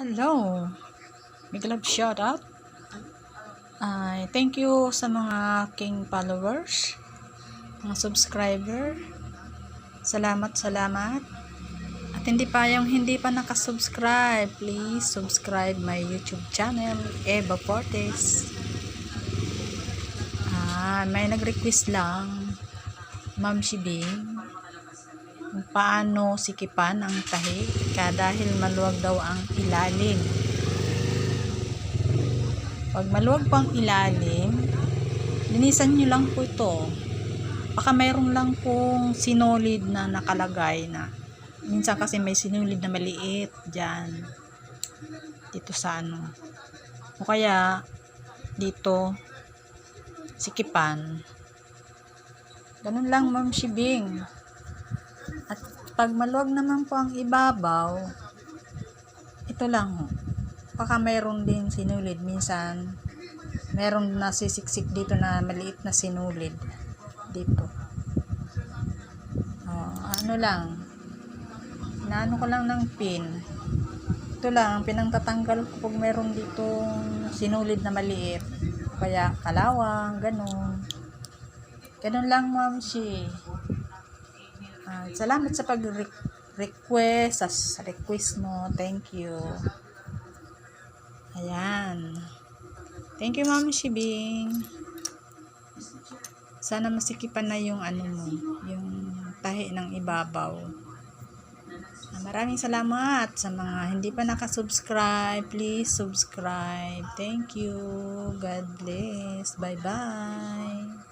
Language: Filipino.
Hello. Big love shout out. Ay, thank you sa mga king followers, mga subscriber. Salamat, salamat. At hindi pa yung hindi pa nakasubscribe, please subscribe my YouTube channel, Eva Fortes. Ah, may nag-request lang, Ma'am Shibing, kung paano sikipan ang tahi dahil maluwag daw ang ilalim. Pag maluwag po ang ilalim, linisan nyo lang po ito. Baka mayroon lang pong sinolid na nakalagay na minsan kasi may sinulid na maliit dyan dito sa ano o kaya dito sikipan ganun lang ma'am shibing at pag maluwag naman po ang ibabaw ito lang ho baka mayroon din sinulid minsan mayroon na sisiksik dito na maliit na sinulid dito oh, ano lang Inaano ko lang ng pin. Ito lang, pinangtatanggal ko pag meron dito sinulid na maliit. Kaya kalawang, ganun. Ganun lang, ma'am si. Ah, salamat sa pag-request, sa request mo. Thank you. Ayan. Thank you, ma'am Shibing. Sana masikipan na yung ano mo, yung tahi ng ibabaw. Maraming salamat sa mga hindi pa nakasubscribe. Please subscribe. Thank you. God bless. Bye-bye.